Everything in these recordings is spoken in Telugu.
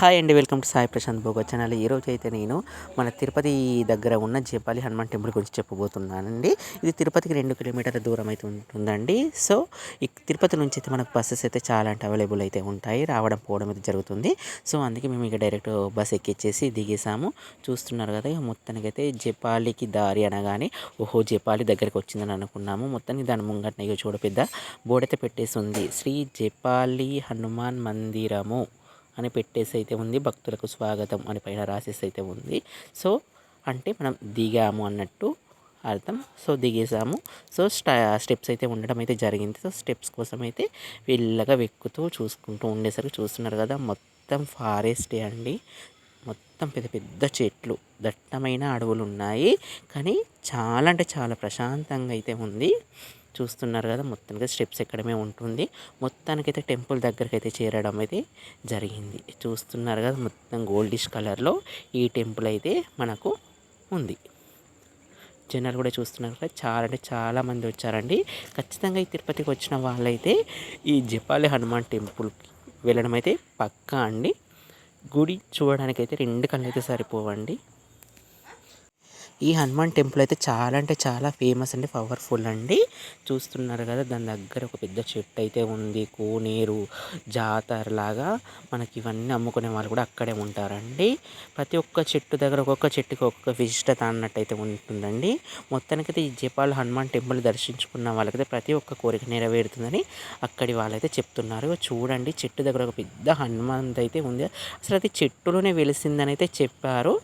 హాయ్ అండి welcome to Sai Prashanth Bhoga channel. ఈరోజు అయితే నేను మన తిరుపతి దగ్గర ఉన్న జపాలి హనుమాన్ టెంపుల్ గురించి చెప్పబోతున్నానండి. ఇది తిరుపతికి రెండు కిలోమీటర్ల దూరం అయితే ఉంటుందండి. సో ఈ తిరుపతి నుంచి అయితే మనకు బస్సెస్ అయితే చాలా అంటే అవైలబుల్ అయితే ఉంటాయి. రావడం పోవడం అయితే జరుగుతుంది. సో అందుకే మేము ఇక డైరెక్ట్ బస్ ఎక్కిచ్చేసి దిగేసాము. చూస్తున్నారు కదా మొత్తానికి అయితే జపాలికి దారి అనగానే ఓహో జపాలి దగ్గరికి వచ్చిందని అనుకున్నాము. మొత్తానికి దాని ముంగట్న ఇక చూడ పెద్ద బోర్డు అయితే పెట్టేసి ఉంది. శ్రీ జపాలి హనుమాన్ మందిరము. అని పెట్టేసి అయితే ఉంది. భక్తులకు స్వాగతం అని పైన రాసేసి అయితే ఉంది. సో అంటే మనం దిగాము అన్నట్టు అర్థం. సో దిగేసాము. సో స్టా స్టెప్స్ అయితే ఉండడం అయితే జరిగింది. సో స్టెప్స్ కోసం అయితే వెళ్ళగా వెక్కుతూ చూసుకుంటూ ఉండేసరికి చూస్తున్నారు కదా మొత్తం ఫారెస్టే అండి. మొత్తం పెద్ద పెద్ద చెట్లు దట్టమైన అడవులు ఉన్నాయి కానీ చాలా అంటే చాలా ప్రశాంతంగా అయితే ఉంది. చూస్తున్నారు కదా మొత్తానికి స్టెప్స్ ఎక్కడమే ఉంటుంది. మొత్తానికైతే టెంపుల్ దగ్గరికి అయితే చేరడం అయితే జరిగింది. చూస్తున్నారు కదా మొత్తం గోల్డిష్ కలర్లో ఈ టెంపుల్ అయితే మనకు ఉంది. జనాలు కూడా చూస్తున్నారు కదా చాలా అంటే చాలామంది వచ్చారండి. ఖచ్చితంగా ఈ తిరుపతికి వచ్చిన వాళ్ళైతే ఈ జపాలి హనుమాన్ టెంపుల్కి వెళ్ళడం అయితే పక్కా అండి. గుడి చూడడానికైతే రెండు కళ్ళు అయితే సరిపోవండి. ఈ హనుమాన్ టెంపుల్ అయితే చాలా అంటే చాలా ఫేమస్ అండి పవర్ఫుల్ అండి. చూస్తున్నారు కదా దాని దగ్గర ఒక పెద్ద చెట్టు అయితే ఉంది కోనేరు జాతర లాగా మనకి ఇవన్నీ అమ్ముకునే వాళ్ళు కూడా అక్కడే ఉంటారండి. ప్రతి ఒక్క చెట్టు దగ్గర ఒక్కొక్క చెట్టుకి ఒక్కొక్క విశిష్టత అన్నట్టయితే ఉంటుందండి. మొత్తానికైతే ఈ జపాల్ హనుమాన్ టెంపుల్ దర్శించుకున్న వాళ్ళకైతే ప్రతి ఒక్క కోరిక నెరవేరుతుందని అక్కడి వాళ్ళైతే చెప్తున్నారు. చూడండి చెట్టు దగ్గర ఒక పెద్ద హనుమాన్ అయితే ఉంది. అసలు అది చెట్టులోనే వెలిసిందని అయితే చెప్పారు.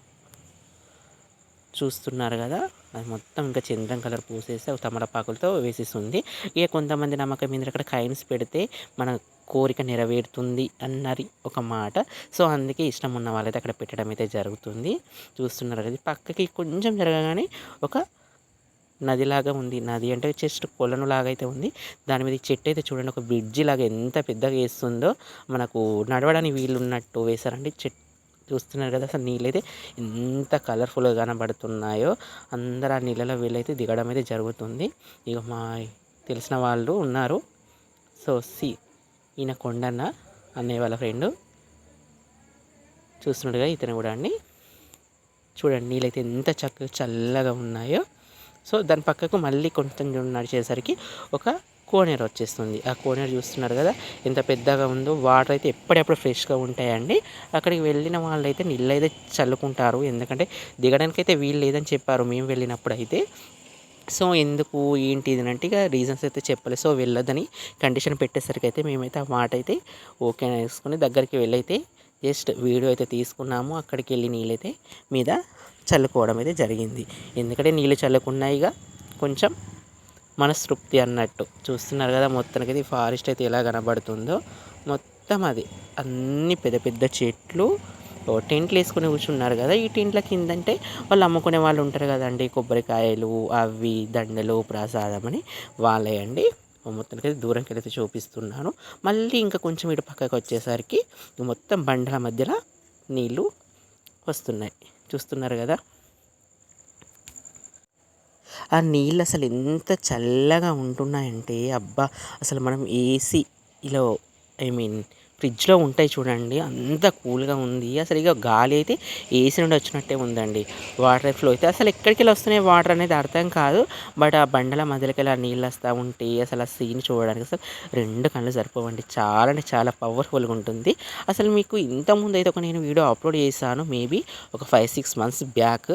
చూస్తున్నారు కదా. అది మొత్తం ఇంకా చంద్రం కలర్ పూసేసి తమలపాకులతో వేసేస్తుంది. ఇక కొంతమంది నమ్మకం మీద అక్కడ కైన్స్ పెడితే మన కోరిక నెరవేరుతుంది అన్నది ఒక మాట. సో అందుకే ఇష్టం ఉన్న వాళ్ళైతే అక్కడ పెట్టడం అయితే జరుగుతుంది. చూస్తున్నారు కదా పక్కకి కొంచెం జరగగానే ఒక నదిలాగా ఉంది. నది అంటే జస్ట్ కొలను లాగా అయితే ఉంది. దాని మీద చెట్టు అయితే చూడండి ఒక బ్రిడ్జి లాగా ఎంత పెద్దగా వేస్తుందో. మనకు నడవడానికి వీలు ఉన్నట్టు వేశారండి. చెట్టు చూస్తున్నారు కదా. అసలు నీళ్ళైతే ఎంత కలర్ఫుల్గా కనబడుతున్నాయో. అందరు ఆ నీళ్ళలో వీళ్ళైతే దిగడం అయితే జరుగుతుంది. ఇక మా తెలిసిన వాళ్ళు ఉన్నారు. సో సి ఈయన కొండన్న అన్నయ్య వాళ్ళ ఫ్రెండ్ చూస్తున్నట్టుగా ఇతను కూడా అండి. చూడండి నీళ్ళైతే ఎంత చక్కగా చల్లగా ఉన్నాయో. సో దాని పక్కకు మళ్ళీ కొంచెం నడిచేసరికి ఒక కోనేరు వచ్చేస్తుంది. ఆ కోనేరు చూస్తున్నారు కదా ఎంత పెద్దగా ఉందో వాటర్ అయితే ఎప్పుడెప్పుడు ఫ్రెష్గా ఉంటాయండి. అక్కడికి వెళ్ళిన వాళ్ళు అయితే నీళ్ళు అయితే చల్లుకుంటారు. ఎందుకంటే దిగడానికి అయితే వీలు లేదని చెప్పారు మేము వెళ్ళినప్పుడు అయితే సో ఎందుకు ఏంటి ఇది అంటే ఇక రీజన్స్ అయితే చెప్పలేదు. సో వెళ్ళొద్దని కండిషన్ పెట్టేసరికి అయితే మేమైతే ఆ మాట అయితే ఓకే వేసుకుని దగ్గరికి వెళ్ళైతే జస్ట్ వీడియో అయితే తీసుకున్నాము. అక్కడికి వెళ్ళి నీళ్ళైతే మీద చల్లుకోవడం అయితే జరిగింది. ఎందుకంటే నీళ్ళు చల్లుకున్నాయిగా కొంచెం మనస్తృప్తి అన్నట్టు. చూస్తున్నారు కదా మొత్తానికి ఇది ఫారెస్ట్ అయితే ఎలా కనబడుతుందో. మొత్తం అది. అన్ని పెద్ద పెద్ద చెట్లు టెంట్లు వేసుకుని కూర్చున్నారు కదా ఈ టెంట్ల కింద అంటే వాళ్ళు అమ్ముకునే వాళ్ళు ఉంటారు కదండి. కొబ్బరికాయలు అవి దండలు ప్రసాదం అని వాళ్ళే అండి. మొత్తానికి దూరంకి అయితే చూపిస్తున్నాను. మళ్ళీ ఇంకా కొంచెం ఇటు పక్కకి వచ్చేసరికి మొత్తం బండల మధ్యలో నీళ్ళు వస్తున్నాయి. చూస్తున్నారు కదా ఆ నీళ్ళు అసలు ఎంత చల్లగా ఉంటున్నాయంటే అబ్బా! అసలు మనం ఏసీలో ఐ మీన్ ఫ్రిడ్జ్లో ఉంటాయి చూడండి అంత కూల్గా ఉంది. అసలు ఇక గాలి అయితే ఏసీ నుండి వచ్చినట్టే ఉందండి. వాటర్ ఫ్లో అయితే అసలు ఎక్కడికి వెళ్ళి వస్తున్నాయి? వాటర్ అనేది అర్థం కాదు. బట్ ఆ బండల మధ్యలోకి వెళ్ళి ఆ నీళ్ళు వస్తూ ఉంటే అసలు ఆ సీన్ చూడడానికి అసలు రెండు కళ్ళు సరిపోవండి. చాలా అంటే చాలా పవర్ఫుల్గా ఉంటుంది. అసలు మీకు ఇంతకుముందు అయితే ఒక నేను వీడియో అప్లోడ్ చేశాను. మేబీ ఒక ఫైవ్ సిక్స్ మంత్స్ బ్యాక్.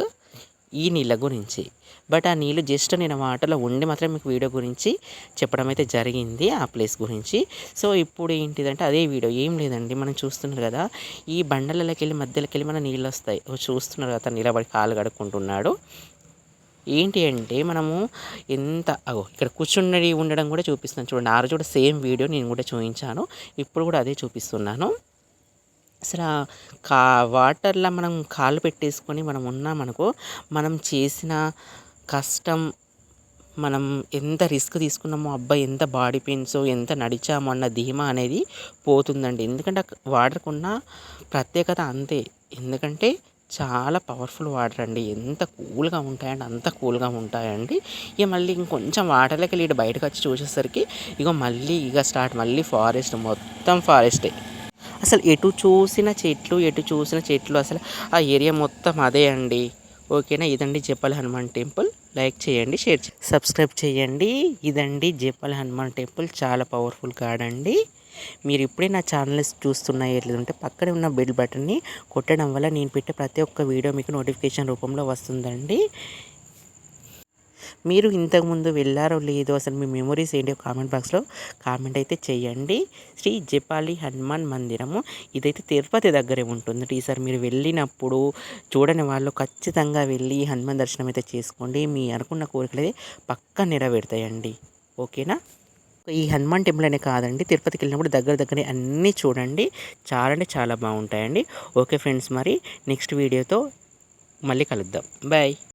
ఈ నీళ్ళ గురించి. బట్ ఆ నీళ్ళు జస్ట్ నేను వాటర్లో ఉండి మాత్రం మీకు వీడియో గురించి చెప్పడం అయితే జరిగింది ఆ ప్లేస్ గురించి. సో ఇప్పుడు ఏంటిదంటే అదే వీడియో. ఏం లేదండి. మనం చూస్తున్నారు కదా ఈ బండలకి వెళ్ళి మధ్యలోకి వెళ్ళి మన నీళ్ళు వస్తాయి. చూస్తున్నారు కదా నిలబడి కాలు కడుక్కుంటున్నాడు. ఏంటి అంటే మనము ఎంత అగో ఇక్కడ కూర్చుండి ఉండడం కూడా చూపిస్తున్నాను. చూడండి ఆ రోజు కూడా సేమ్ వీడియో నేను కూడా చూపించాను. ఇప్పుడు కూడా అదే చూపిస్తున్నాను. అసలు కా వాటర్లో మనం కాళ్ళు పెట్టేసుకొని మనం ఉన్నామనుకో మనం చేసిన కష్టం మనం ఎంత రిస్క్ తీసుకున్నామో అబ్బాయి ఎంత బాడీ పెయిన్స్ ఎంత నడిచామో అన్న ధీమా అనేది పోతుందండి. ఎందుకంటే వాటర్కి ఉన్న ప్రత్యేకత అంతే. ఎందుకంటే చాలా పవర్ఫుల్ వాటర్ అండి. ఎంత కూల్గా ఉంటాయండి అంత కూల్గా ఉంటాయండి. ఇక మళ్ళీ ఇంకొంచెం వాటర్లోకి వెళ్ళి బయటకు వచ్చి చూసేసరికి ఇక మళ్ళీ ఇక స్టార్ట్ మళ్ళీ ఫారెస్ట్ మొత్తం ఫారెస్టే. అసలు ఎటు చూసిన చెట్లు ఎటు చూసిన చెట్లు అసలు ఆ ఏరియా మొత్తం అదే అండి. ఓకేనా? ఇదండి జపాల్ హనుమాన్ టెంపుల్. లైక్ చేయండి షేర్ చేయండి. సబ్స్క్రైబ్ చేయండి. ఇదండి జపాల్ హనుమాన్ టెంపుల్. చాలా పవర్ఫుల్ గాడ్ అండి. మీరు ఇప్పుడే నా ఛానల్స్ చూస్తున్న ఉంటే పక్కనే ఉన్న బెల్ బటన్ని కొట్టడం వల్ల నేను పెట్టే ప్రతి ఒక్క వీడియో మీకు నోటిఫికేషన్ రూపంలో వస్తుందండి. మీరు ఇంతకుముందు వెళ్ళారో లేదో అసలు మీ మెమొరీస్ ఏంటి కామెంట్ బాక్స్లో కామెంట్ అయితే చేయండి. శ్రీ జపాలి హనుమాన్ మందిరము. ఇదైతే తిరుపతి దగ్గరే ఉంటుంది. ఈసారి మీరు వెళ్ళినప్పుడు చూడని వాళ్ళు ఖచ్చితంగా వెళ్ళి హనుమాన్ దర్శనం అయితే చేసుకోండి. మీ అనుకున్న కోరికలు అయితే పక్కా నెరవేరుతాయండి. ఓకేనా? ఈ హనుమాన్ టెంపుల్ అనే కాదండి. తిరుపతికి వెళ్ళినప్పుడు దగ్గర దగ్గర అన్నీ చూడండి. చాలా అంటే చాలా బాగుంటాయండి. ఓకే ఫ్రెండ్స్ మరి నెక్స్ట్ వీడియోతో మళ్ళీ కలుద్దాం. బాయ్.